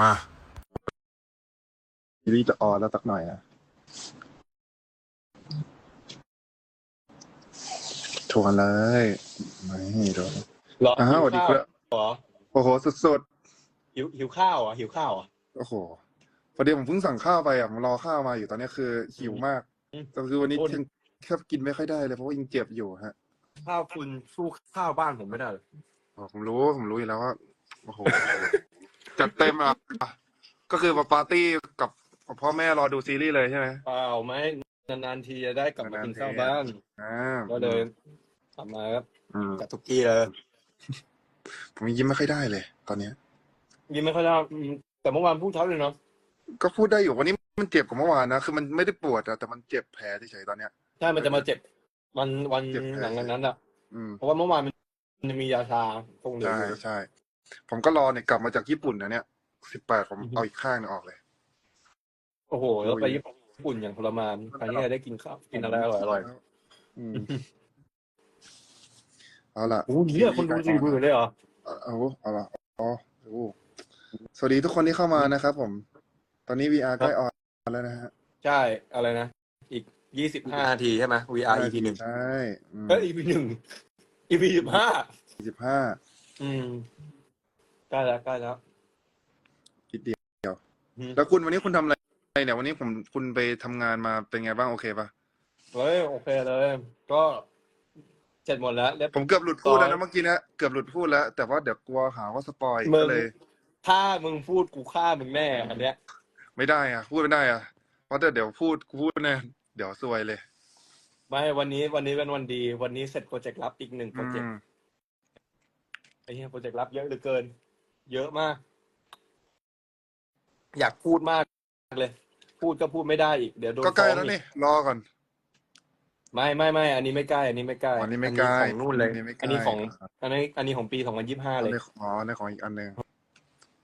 มาซีรีส์จะออนแล้วสักหน่อยนะชวนเลยไม่ดูเหรออ้าวหิสวัสดีข้าวครับเหรอโอ้โห สุดหิวหิวข้าวเหรอะหิวข้าวเหรอะๆโอ้โหพอดีผมเพิ่งสั่งข้าวไปอะผมรอข้าวมาอยู่ตอนนี้คือหิวมาก อืมแต่คือวันนี้โอ้ยยังแทบกินไม่ค่อยได้เลยเพราะว่ายังเจ็บอยู่ฮะข้าวคุณสู้ข้าวบ้านผมไม่ได้เลยอ๋อผมรู้ ผมรู้อยู่แล้วว่า โอ้โห จัดเต็มอะก็คือมาปาร์ตี้กับกับพ่อแม่รอดูซีรีส์เลยใช่ไหมเปล่าไหมนานๆทีจะได้กลับมากินนานๆทีข้าวบ้านอ่าก็เลยกลับมาครับอืมกับทุกทีเลยผมยังยิ้มไม่ค่อยได้เลย ตอนเนี้ย ยิ้มไม่ค่อยได้อืมแต่เมื่อวานพูดเท่าเลยเนาะก็พูดได้อยู่วันนี้มันเจ็บกว่าเมื่อวานนะคือมันไม่ได้ปวดอะแต่มันเจ็บแผลเฉยๆตอนเนี้ยใช่มันจะมาเจ็บวันวันเจ็บแผลหลังจากนั้นอะอืมเพราะว่าเมื่อวานมันจะมียาชาคงเหลือใช่อยู่ใช่ ผมก็รอเนี่ยกลับมาจากญี่ปุ่นนะเนี่ยสิบแปดผมอือฮึเอาอีกข้างหนึงออกเลย โอ้โห แล้วไปญี่ปุ่นอย่างทรมานครั้งนี้ได้กินข้าวกินอะไรอร่อยอร่อยอืมเอาล่ะโอ้โหเนี่ยคนดูสี่หมื่นเลยเหรอเอาเอาเอาล่ะอ๋อโอ้สวัสดีทุกคนที่เข้ามานะครับ ผม ตอนนี้ VR ใกล้ออนแล้วนะฮะใช่อะไรนะ อีกยี่สิบห้านาทีใช่ไหม VR EP หนึ่งใช่อืมเอ้ย EP หนึ่ง EP สิบห้าสิบห้าอืมใก ล้แล้วใกล้แล้วคิดเดียว อืมแล้วคุณวันนี้คุณทำอะไรเนี่ยวันนี้ผมคุณไปทำงานมาเป็นไงบ้างโอเคปะเฮ้ยโอเคเลย ก็เสร็จหมดแล้วเรียบ ผมเกือบหลุดพูดแล้วร้นะอยเมื่อกี้นะเกือบหลุดพูดแล้ว แต่ว่าเดี๋ยวกลัวหาว่าสปอยมึง ก็เลย ถ้ามึงพูดกูฆ่ามึงแน่อันเนี้ย ไม่ได้อะ พูดไม่ได้อะเพราะแต่เดี๋ยวพูดกูพูดเนี่ยเดี๋ยวซวยเลยไม่วันนี้วันนี้เป็นวันดี วันนี้เสร็จโปรเจกต์ลับอีกหนึ่งโปรอืเจกต์มไอ้เหี้ยโปรเจกต์ลับเยอะเหลือเกิน เยอะมาก อยากพูดมากเลย พูดก็พูดไม่ได้อีกเดี๋ยวโดนก็ใกล้ฟ้องแล้วอีนี่ รอก่อน ไม่ไม่ไม่อันนี้ไม่ใกล้ อันนี้ไม่ใกล้อันนี้ไม่ใกล้ของนู่นเลย อันนี้ไม่ใกล้อันนี้ของ อันนี้ อันนี้ของปีสองพันยี่สิบห้าอันเลยนี้อ๋อในของอีกอันหนึ่ง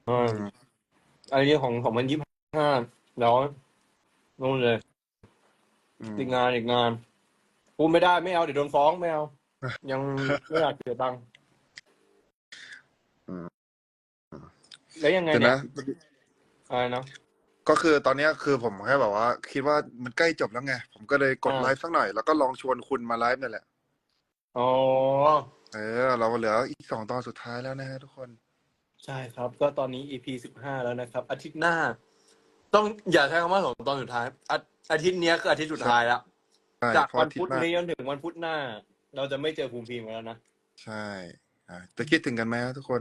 อืมอันนี้ของของมันยี่สิบห้าแล้วนู่นเลยอืมอีกงานอีกงานพูดไม่ได้ไม่เอาเดี๋ยวโดนฟ้องไม่เอายังไม่อยากเสียตังค์ อืม แล้วยังไงเดี๋ยวเนี่ยนะ อะไรนะก็คือตอนเนี้ยคือผมแค่แบบว่า คิดว่ามันใกล้จบแล้วไง ผมก็เลยกดอ่า ไลฟ์สักหน่อย แล้วก็ลองชวนคุณมาไลฟ์นี่แหละ อ๋อ เออ เราเหลืออีกสองตอนสุดท้ายแล้วนะฮะทุกคน ใช่ครับ ก็ตอนนี้ EP สิบห้าแล้วนะครับ อาทิตย์หน้า ต้องอย่าใช้คำว่าสองตอนสุดท้ายอาอาทิตย์เนี้ยคืออาทิตย์สุดท้ายแล้ว ใช่จากเพราะวันอาทิตพุธย์หน้านี้จนถึงวันพุธหน้า เราจะไม่เจอภูมิพิมพ์กันแล้วนะ ใช่อ่าจะคิดถึงกันไหมฮะทุกคน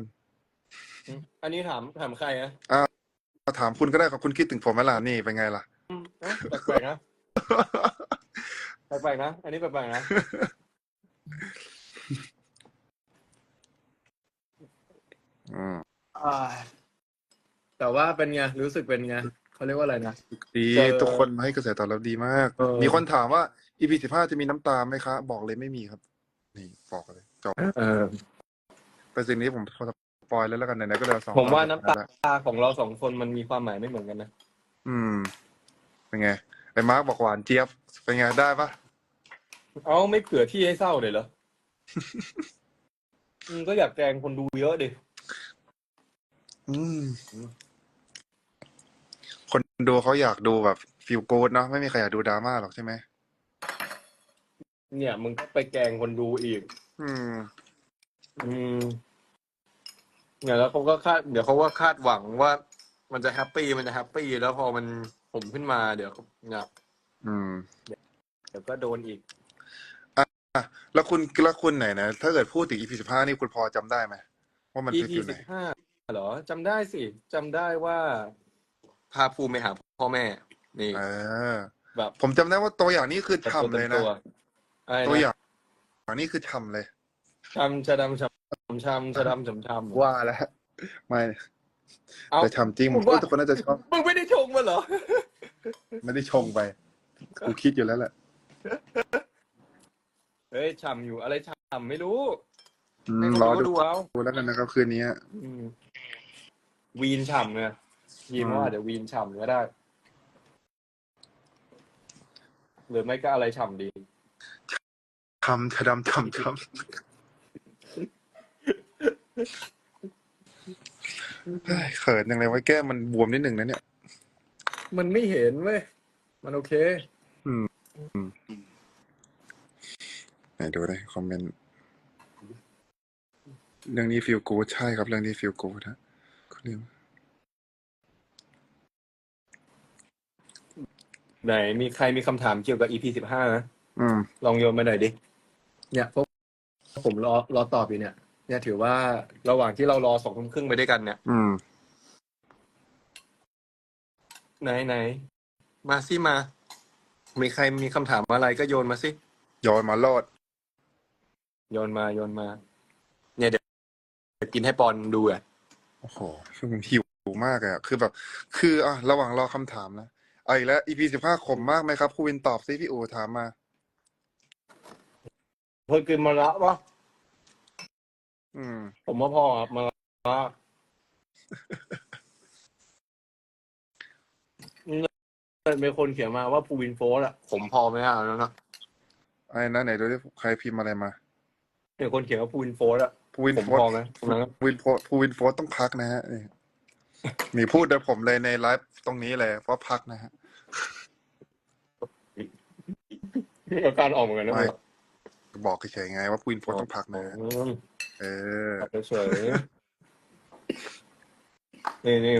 อืมอันนี้ถามถามใครนะมาถามคุณก็ได้ครับคุณคิดถึงผมไหมล่ะนี่เป็นไงล่ะ อืมเอ้าแปลกๆนะแปลกๆนะ อันนี้แปลกๆนะอืมอ่าแต่ว่าเป็นไงรู้สึกเป็นไงเขาเรียกว่าอะไรนะ ดีเจอทุกคนมาให้กระแสตอบรับดีมาก เออ มีคนถามว่า EP สิบห้าจะมีน้ำตาไหมคะ บอกเลยไม่มีครับ นี่บอกเลยจบเออเป็นสิ่งนี้ผมพอส ปอยแล้วแล้วกันไหนๆก็เดี๋ยวสองผมว่าตอน้ำตาของเราสองคนมันมีความหมายไม่เหมือนกันนะ อืม เป็นไงไอ้มาร์กบอกหวานเจี๊ยบ เป็นไงได้ปะเอาไม่เผื่อที่ให้เศร้าเลยเหรอ อืมก็อยากแกล้งคนดูเยอะดิ อืม คนดูเขาอยากดูแบบฟิลกูดเนาะไม่มีใครอยากดูดราม่าหรอกใช่ไหม เนี่ยมึงก็ไปแกล้งคนดูอีก อืม อืม เนี่ยแล้วเขาก็คาดเดี๋ยวเขาก็คาดหวังว่า มันจะแฮปปี้มันจะแฮปปี้แล้วพอมันผมขึ้นมาเดี๋ยวเนี่ยอืมเดี๋ยวก็โดนอีกอะแล้วคุณแล้วคุณไหนนะ ถ้าเกิดพูดถึง EP สิบห้านี่คุณพอจำได้ไหมว่ามันเป็น EP ฟิลไหนสิบห้าเหรอจำได้สิจำได้ว่า พาภูมิไปหาพ่อแม่ นี่เออ แบบผมจำได้ว่าตัวอย่างนี้คือทำเลยนะ ตัวอะไรตัวอนะย่างอย่างนี้คือทำเลยชำชะดำ ชำชำชะดำชำชำว่าแล้วไม่เอาแต่ทำจริงผมว่าว่า ทุกคนน่าจะชอบมึงไม่ได้ชงมาเหรอ ไม่ได้ชงไปกูคิดอยู่แล้วแหละเฮ้ยฉ่ำอยู่อะไรฉ่ำไม่รู้อืให้มคนรอดูดูดูเอาดูแล้วกันนะครับคืนนี้อืมวีนฉ่ำเนี่ยยีนอืมว่าเดี๋ยววีนฉ่ำก็ได้ หรือไม่ก็อะไรฉ่ำดีทำชะดำทำทำ เฮ้ยเขินยังไงไว้แก้มมันบวมนิดหนึ่งนะเนี่ย มันไม่เห็นเว้ย มันโอเคไหนดูได้คอมเมนต์เรื่องนี้ฟีลกูดใช่ครับ เรื่องนี้ฟีลกูดนะคุณลิมไหนมีใครมีคำถามเกี่ยวกับ EP สิบห้านะ อืม ลองโยนมาหน่อยดิ เนี่ยพวกผมรอรอตอบอยู่เนี่ย เนี่ยถือว่าระหว่างที่เรารอสองทุ่มครึ่งไปด้วยกันเนี่ย อืม ไหนไหนมาสิมา มีใครมีคำถามอะไรก็โยนมาสิ โยนมาโลด โยนมาโยนมา เนี่ยเดี๋ยวเดี๋ยวกินให้ปอนดูอะ โอ้โหคือมันหิวมากอะคือแบบ คืออะระหว่างรอคำถามนะเอาอีกแล้ว EP สิบห้าขมมากไหมครับครูวินตอบซิพี่อูถามมา เพิ่งกินมาละวะ อืม ผมว่าพอครับมาละมีคนเขียนมาว่าภูวินโฟสอะผมพอไหมอะแล้วนะไอ้นั่นไหนดูดิใครพิมพ์อะไรมามีคนเขียนว่าภูวินโฟสอะภูวินผมโฟพอสไหมตรงนั้นภูวินโฟสภูวินโฟสต้องพักนะฮะนี่มีพูดโดยผมเลยในไลฟ์ตรงนี้เลยว่าพักนะฮะ อาการออกเหมือนกันนะไม่ บอกเฉยๆไงว่าภูวินโฟสต้องพักนะฮะ อืม เออออกเฉยๆนี่นี่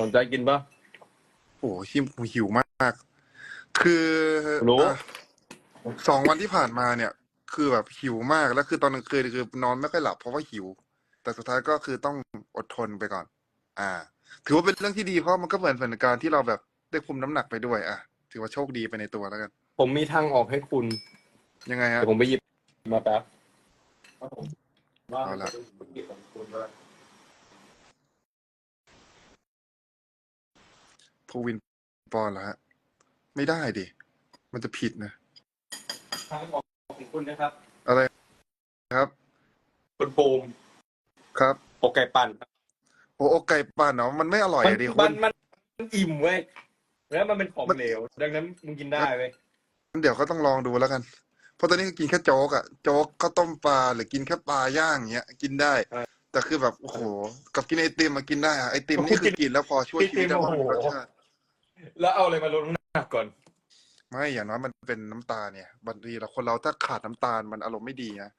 สนใจกินปะโอ้โหหิวหิวมาก คือรู้อะสองวันที่ผ่านมาเนี่ย คือแบบหิวมากแล้วคือตอนกลางคืนคือนอนไม่ค่อยหลับเพราะว่าหิว แต่สุดท้ายก็คือต้องอดทนไปก่อน อ่า ถือว่าเป็นเรื่องที่ดีเพราะมันก็เหมือนเป็นการที่เราแบบได้คุมน้ำหนักไปด้วย อะ ถือว่าโชคดีไปในตัวแล้วกัน ผมมีทางออกให้คุณยังไงฮะเดี๋ยวผมไปหยิบมาแป๊บ เอาละภูวินปอนเหรอฮะ ไม่ได้ดิ มันจะผิดนะทางออกของคุณนะครับ อะไรครับ คุณปูมครับอกไก่ปั่นครับโอ้อกไก่ปั่นเนาะมันไม่อร่อยมันอะดิคุมัณ นมันมันอิ่มเว้ยแล้วมันเป็นของมันเหลว ดังนั้นมึงกินได้เว้ย เดี๋ยวก็ต้องลองดูแล้วกันเพ ราะตอนนี้ก็กินแค่โจ๊กอะโจ๊กข้าวต้มปลาหรือกินแค่ปลาย่างเงี้ย กินได้ แต่คือแบบโอ้โหกับกินไอติมมากินได้อะไอติมนี่คือกินแล้วพอช่วยชีวิตได้บ้างรสชาติแล้วเอาอะไรมาลดน้ำหนักก่อน ไม่อย่างน้อยมันเป็นน้ำตาลเนี่ยบางทีเราคนเราถ้าขาดน้ำตาลมันอารมณ์ไม่ดีนะ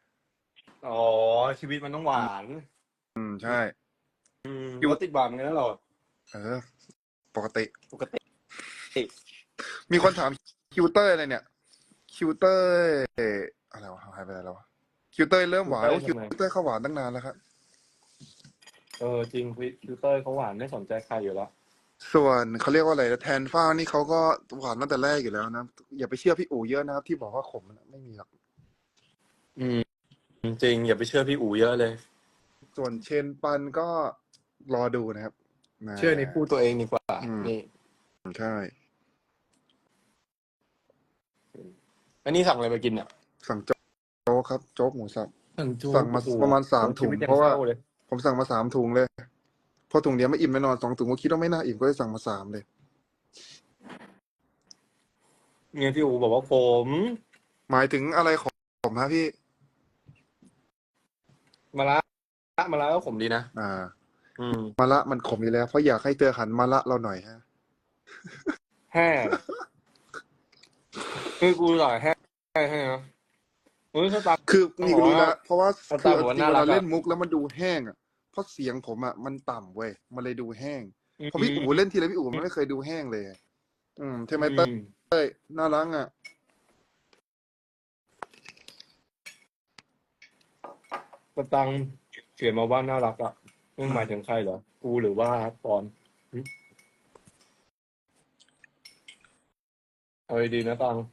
อ๋อชีวิตมันต้องหวาน อืมใช่อืมอยู่ติดหวานเหมือนกันนะเราเออ ปกติ ปกติ มีคนถามคิวเตอร์อะไรเนี่ย คิวเตอร์อะไรวะหายไปไหนแล้ววะคิวเตอร์เริ่มหวานโอ้คิวเตอร์เข้าหวานตั้งนานแล้วครับเออจริงฟิลเตอร์เขาหวานไม่สนใจใครอยู่แล้วส่วนเขาเรียกว่าอะไรนะแทนฟ้านี่เขาก็หวานตั้งแต่แรกอยู่แล้วนะ อย่าไปเชื่อพี่อู๋เยอะนะครับ ที่บอกว่าขมนะไม่มีหรอกอืมจริง อย่าไปเชื่อพี่อู๋เยอะเลย ส่วนเชนปันก็รอดูนะครับนะเชื่อในพูดตัวเองดีกว่าอืมนี่ใช่ อันนี้สั่งอะไรมากินเนี่ยสั่งโจ๊กครับ โจ๊กหมูสับ สั่งจูสั่งมาประมาณสามถุงชีวิตยังเพราะว่าศเลยผมสั่งมาสามถุงเลยเพราะถุงเดียวไม่อิ่มแน่นอนสองถุงก็คิดว่าไม่น่าอิ่มก็เลยสั่งมาสามเลย เนี่ยพี่อู๋บอกว่าผมหมายถึงอะไรของผมฮะพี่ มาละมาละก็ผมดีนะอ่า อืมมาละมันขมอยู่แล้ว เพราะอยากให้เธอหันมาละเราหน่อยฮะ แห้คือกูหล่อยแห้ แห้ให้นะเฮ้ยสตาร์ คือนี่ก็รู้แล้วเพราะว่าเขาคือตามบอกว่าจริงน่าๆเวรัลากอะ เล่นมุกแล้วมันดูแห้งอะเพราะเสียงผมอะมันต่ำเว้ยมันเลยดูแห้งเพราะพี่อู๋เล่นทีไรพี่อู๋มันไม่เคยดูแห้งเลยอืมใช่ไหมเต้ยอืมเต้ยน่ารักอะสตังค์เขียนมาว่าน่ารักอะมึงหมายถึงใครเหรอ กูหรือว่าปอนหึเอาดีๆนะตังค์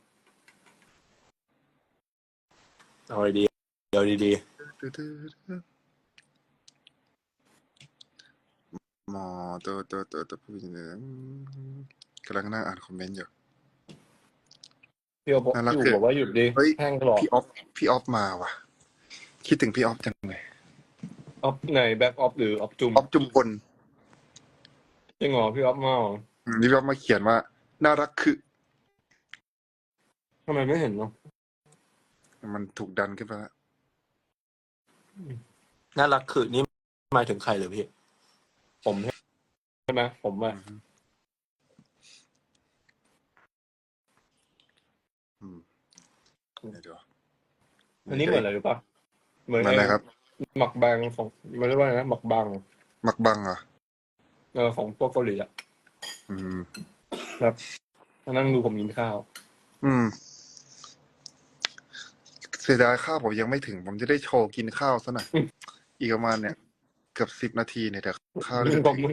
เอาดีๆเดี๋ยวดีหมอตัวตัวตัวตัวผู้หญิงเนี่ยกำลังนั่งอ่านคอมเมนต์อยู่ พี่โอบอกน่ารักพี่อู๋คือบอกว่าหยุดดิเฮ้ย แห้งตลอดพี่ออฟพี่ออฟมาว่ะ คิดถึงพี่ออฟจังเลยออฟไหนแบ็กออฟหรือออฟจุมออฟจุมพลจริงเหรอพี่ออฟมาเหรออืมนี่พี่ออฟมาเขียนว่า น่ารักคือ ทำไมไม่เห็นเนาะ มันถูกดันขึ้นไปแล้วน่ารักคือนี่หมายถึงใครเหรือพี่ ผมใช่ไหมผมอะอืมเดี๋ยวอันนี้เหมือนอะไรรู้ปะเหมือนเหมือนอะไรครับหมักบางของมันเรียกว่าอะไรนะหมักบางมักบังเหรอเออของพวกเกาหลีอะอืม ครับนั่งดูผมกินข้าว อืม เสียดายข้าวผมยังไม่ถึง ผมจะได้โชว์กินข้าวซะหน่อยอีกประมาณเนี่ยเกือบสิบนาทีเนี่ยเดี๋ยวข้าวมึจะงบอกมึง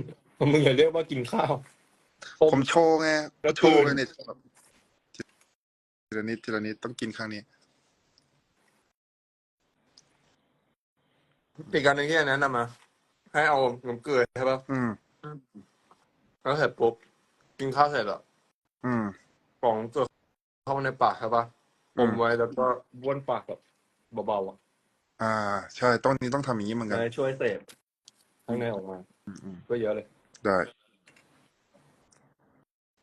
มึงอย่าเรียกว่ากินข้าว ผมโชว์ไงแล้วโชว์คืไงนเนี่ยแบบทีละนิดทีละนิดต้องกินครั้งนี้ปีกการหนึงที่แนะนำมา ให้เอาน้ำเกลือใช่ปะอืมแล้วเสร็จปุ๊บกินข้าวเสร็จอะอืมกล่องน้ำเกลือเข้ามาในปากใช่ปะ อือมมไว้แล้วก็บ้วนปากแบบเบาๆอะอ่า ใช่ต้องนี้ต้องทำอย่างนี้เหมือนกัน จะช่วยเสพข้างในออกมา อืมอืมก็เยอะเลย ได้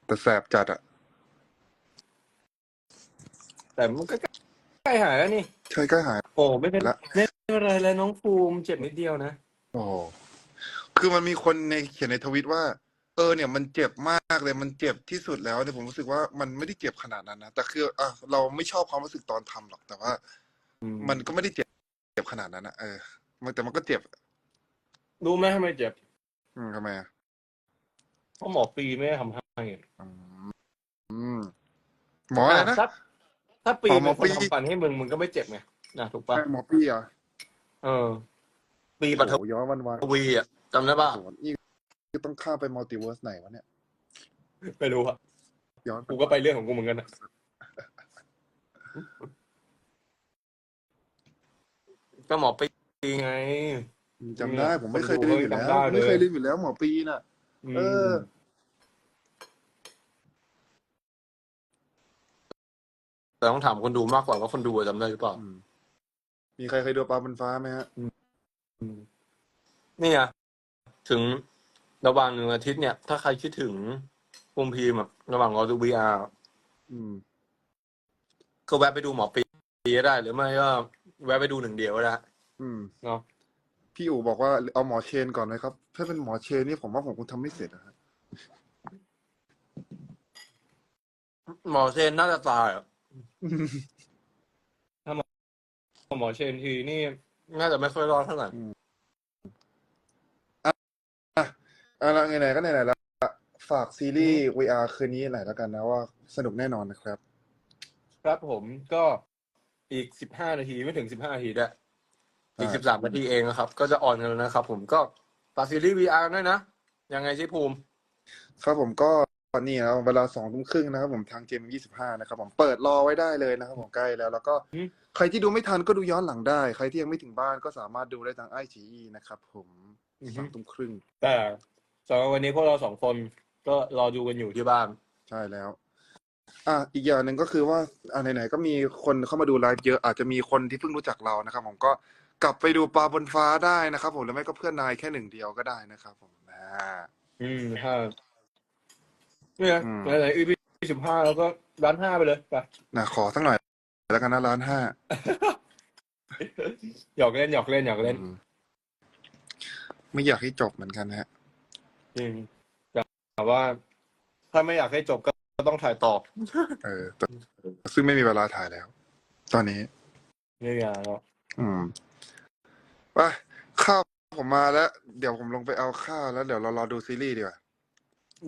แต่แสบจัดอะ แต่มันก็ใกล้หายแล้วนี่ ใช่ใกล้หาย โอ้ไม่เป็นละ ไม่เป็นไรเลยน้องภูมิเจ็บนิดเดียวนะ โอ้โหคือมันมีคนในเขียนในทวิตว่า เออเนี่ยมันเจ็บมากเลยมันเจ็บที่สุดแล้วเนี่ยผมรู้สึกว่ามันไม่ได้เจ็บขนาดนั้นนะแต่คืออะเราไม่ชอบความรู้สึกตอนทำหรอก แต่ว่า อืมมันก็ไม่ได้เจ็บเจ็บขนาดนั้นนะเออมันแต่มันก็เจ็บ รู้ไหมทำไมเจ็บอืมทำไมอะเพราะหมอปีไม่ได้ทำให้อืมอืมหมออะไรนะ ถ้าถ้าปีอ๋อหมเป็อนคนปีทำฟันให้มึงมึงก็ไม่เจ็บไงนะถูกปะใช่หมอปี้อะเออ ปีปัทโอ้โหย้อนวันวันวีอะจำได้ป่ะ โอ้โหนี่ คือต้องข้ามไปมัลติเวิร์สไหนวะเนี่ยไม่รู้อะย้อนกูก็ไปเรื่องของกูเหมือนกันนะก็หมอปีไงจำได้ผมไม่เคยคนดูลืมอยู่แล้วจำได้เลยไม่เคยลืมอยู่แล้วหมอปีน่ะ เออมแต่ต้องถามคนดูมากกว่าว่าคนดูอะจำได้หรือเปล่าอืมมีใครเคยดูปลาบนฟ้าไหมฮะนี่ไงถึง ระหว่างหนึ่งอาทิตย์เนี่ย ถ้าใครคิดถึงภูมิพีแบบระหว่างรอดู VR อืม ก็แวะไปดูหมอปีก็ได้ หรือไม่ก็แวะไปดูหนึ่งเดียวก็ได้อืม เนาะพี่อู๋บอกว่าเอาหมอเชนก่อนเลยครับ ถ้าเป็นหมอเชนนี่ผมว่าผมคงทำไม่เสร็จนะฮะหมอเชนน่าจะตายอะหมอเชนทีนี่ น่าจะไม่ค่อยรอดเท่าไหร่เอาละไหนๆก็ไหนๆแล้วฝากซีรีส์ VR คืนนี้หน่อยแล้วกันนะว่าสนุกแน่นอนนะครับ ครับผมก็อีกสิบห้านาทีไม่ถึงสิบห้านาทีด้วยอีกอ่าสิบสามนาทีเองนะครับ ก็จะออนกันแล้วนะครับ ผมก็ฝากซีรีส์ VR ด้วยนะยังไงชิภูมิ ครับผมก็นี่นะเวลาสองทุ่มครึ่งนะครับ ผมทางเจมยี่สิบห้านะครับ ผมเปิดรอไว้ได้เลยนะครับ ผมใกล้แล้ว แล้วก็อืมใครที่ดูไม่ทันก็ดูย้อนหลังได้ ใครที่ยังไม่ถึงบ้านก็สามารถดูได้ทางไอชีนะครับ ผมสามทุ่มครึ่งแต่ สำหรับวันนี้พวกเราสองคนก็รอดูกันอยู่ที่บ้าน ใช่แล้ว อะอีกอย่างหนึ่งก็คือว่าอะไหนๆก็มีคนเข้ามาดูไลฟ์เยอะอาจจะมีคนที่เพิ่งรู้จักเรานะครับ ผมก็กลับไปดูปลาบนฟ้าได้นะครับ ผมหรือไม่ก็เพื่อนนายแค่หนึ่งเดียวก็ได้นะครับผมอ่าอืมถ้าเนี่ยอืมไหนๆ EP สิบห้าแล้วก็ร้านห้าไปเลยไปนะขอสักหน่อยแล้วกันนะร้านห้าหยอกเล่นหยอกเล่นหยอกเล่น อืมไม่อยากให้จบเหมือนกันฮะ จริงแต่ว่า ถ้าไม่อยากให้จบก็ต้องถ่ายต่อเออแต่ซึ่งไม่มีเวลาถ่ายแล้ว ตอนนี้นี่ไงแล้วอืมไปข้าวผมมาแล้ว เดี๋ยวผมลงไปเอาข้าวแล้วเดี๋ยวเรารอดูซีรีส์ดีกว่า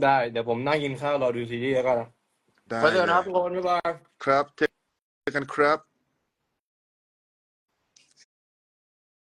ได้ เดี๋ยวผมนั่งกินข้าวรอดูซีรีส์แล้วกันนะได้ไปเจอกันนะครับเลทุยกคนบ๊ายบาย ครับเจอกันครับ